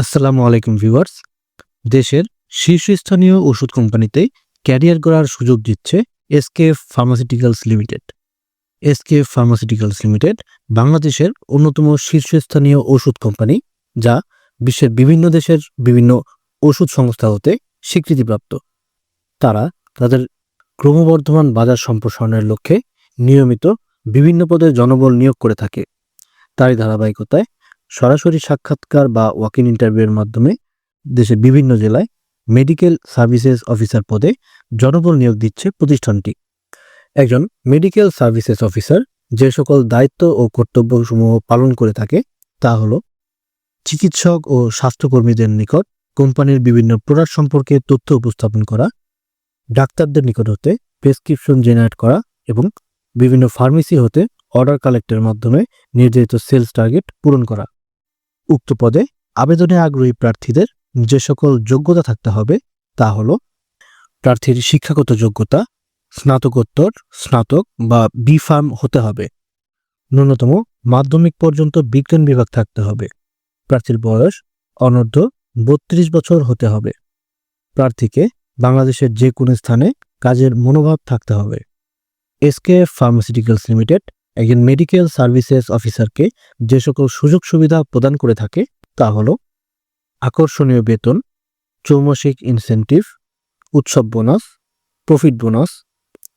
আসসালামু আলাইকুম ভিউয়ার্স। দেশের শীর্ষস্থানীয় ওষুধ কোম্পানিতে ক্যারিয়ার করার সুযোগ দিচ্ছে SKF pharmaceuticals limited. SKF pharmaceuticals limited বাংলাদেশের অন্যতম শীর্ষস্থানীয় ওষুধ কোম্পানি, যা বিশ্বের বিভিন্ন দেশের বিভিন্ন ওষুধ সংস্থা হতে স্বীকৃতিপ্রাপ্ত। তারা তাদের ক্রমবর্ধমান বাজার সম্প্রসারণের লক্ষ্যে নিয়মিত বিভিন্ন পদে জনবল নিয়োগ করে থাকে। তারই ধারাবাহিকতায় সরাসরি সাক্ষাৎকার বা ওয়াক ইন ইন্টারভিউয়ের মাধ্যমে দেশের বিভিন্ন জেলায় মেডিকেল সার্ভিসেস অফিসার পদে জনবল নিয়োগ দিচ্ছে প্রতিষ্ঠানটি। একজন মেডিকেল সার্ভিসেস অফিসার যে সকল দায়িত্ব ও কর্তব্যসমূহ পালন করে থাকে তা হল চিকিৎসক ও স্বাস্থ্যকর্মীদের নিকট কোম্পানির বিভিন্ন প্রোডাক্ট সম্পর্কে তথ্য উপস্থাপন করা, ডাক্তারদের নিকট হতে প্রেসক্রিপশন জেনারেট করা এবং বিভিন্ন ফার্মেসি হতে অর্ডার কালেক্টের মাধ্যমে নির্ধারিত সেলস টার্গেট পূরণ করা। উক্ত পদে আবেদনে আগ্রহী প্রার্থীদের যে সকল যোগ্যতা থাকতে হবে তা হল প্রার্থীর শিক্ষাগত যোগ্যতা, স্নাতকোত্তর, স্নাতক বা বি ফার্ম হতে হবে। ন্যূনতম মাধ্যমিক পর্যন্ত বিজ্ঞান বিভাগ থাকতে হবে। প্রার্থীর বয়স অনূর্ধ্ব বত্রিশ বছর হতে হবে। প্রার্থীকে বাংলাদেশের যে কোনো স্থানে কাজের মনোভাব থাকতে হবে। এসকেএফ ফার্মাসিউটিক্যালস লিমিটেড একজন মেডিকেল সার্ভিসেস অফিসারকে যে সকল সুযোগ সুবিধা প্রদান করে থাকে, তা হল আকর্ষণীয় বেতন, চৌমাসিক ইনসেন্টিভ উৎসব bonus profit bonus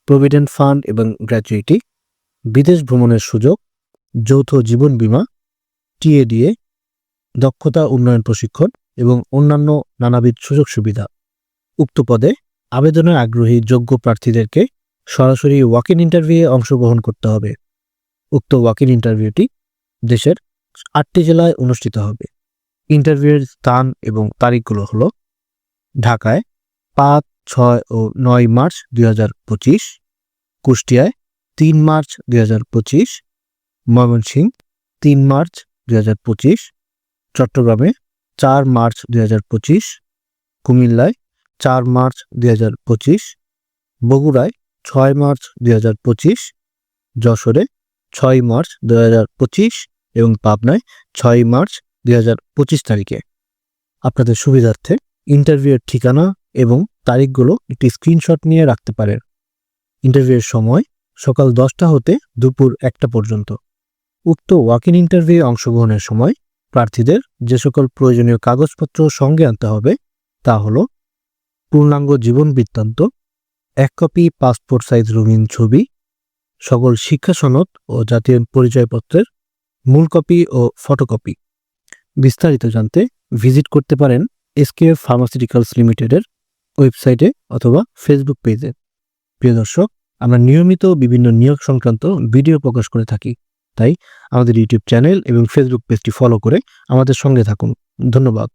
provident fund এবং গ্র্যাচুইটি বিদেশ ভ্রমণের সুযোগ, যৌথ জীবন বীমা টিএডিএ দক্ষতা উন্নয়ন প্রশিক্ষণ এবং অন্যান্য নানাবিধ সুযোগ সুবিধা। উক্ত পদে আবেদনের আগ্রহী যোগ্য প্রার্থীদেরকে সরাসরি ওয়াক ইন ইন্টারভিউয়ে অংশগ্রহণ করতে হবে। উক্ত ওয়াকিল ইন্টারভিউটি দেশের আটটি জেলায় অনুষ্ঠিত হবে। ইন্টারভিউয়ের স্থান এবং তারিখগুলো হলো ঢাকায় পাঁচ, ছয় ও নয় মার্চ দুই হাজার পঁচিশ, কুষ্টিয়ায় তিন মার্চ দুই হাজার পঁচিশ, ময়মনসিংহ তিন মার্চ দুই হাজার পঁচিশ, চট্টগ্রামে চার মার্চ দুই হাজার পঁচিশ, কুমিল্লায় চার মার্চ দুই হাজার পঁচিশ, বগুড়ায় ছয় মার্চ দুই হাজার পঁচিশ, যশোরে ছয় মার্চ দুই হাজার পঁচিশ এবং পাবনায় ছয় মার্চ পঁচিশ তারিখে। আপনাদের সুবিধার্থে ইন্টারভিউয়ের ঠিকানা এবং তারিখগুলো একটি স্ক্রিনশট নিয়ে রাখতে পারেন। ইন্টারভিউয়ের সময় সকাল দশটা হতে দুপুর একটা পর্যন্ত। উক্ত ওয়াক ইন ইন্টারভিউ অংশগ্রহণের সময় প্রার্থীদের যে সকল প্রয়োজনীয় কাগজপত্র সঙ্গে আনতে হবে তা হল পূর্ণাঙ্গ জীবন বৃত্তান্ত, এক কপি পাসপোর্ট সাইজ রঙিন ছবি সকল শিক্ষা সনদ ও জাতীয় পরিচয়পত্রের মূল কপি ও ফটোকপি। বিস্তারিত জানতে ভিজিট করতে পারেন এসকেএফ ফার্মাসিউটিক্যালস লিমিটেডের ওয়েবসাইটে অথবা ফেসবুক পেজে। প্রিয় দর্শক, আমরা নিয়মিত বিভিন্ন নিয়োগ সংক্রান্ত ভিডিও প্রকাশ করে থাকি। তাই আমাদের ইউটিউব চ্যানেল এবং ফেসবুক পেজটি ফলো করে আমাদের সঙ্গে থাকুন। ধন্যবাদ।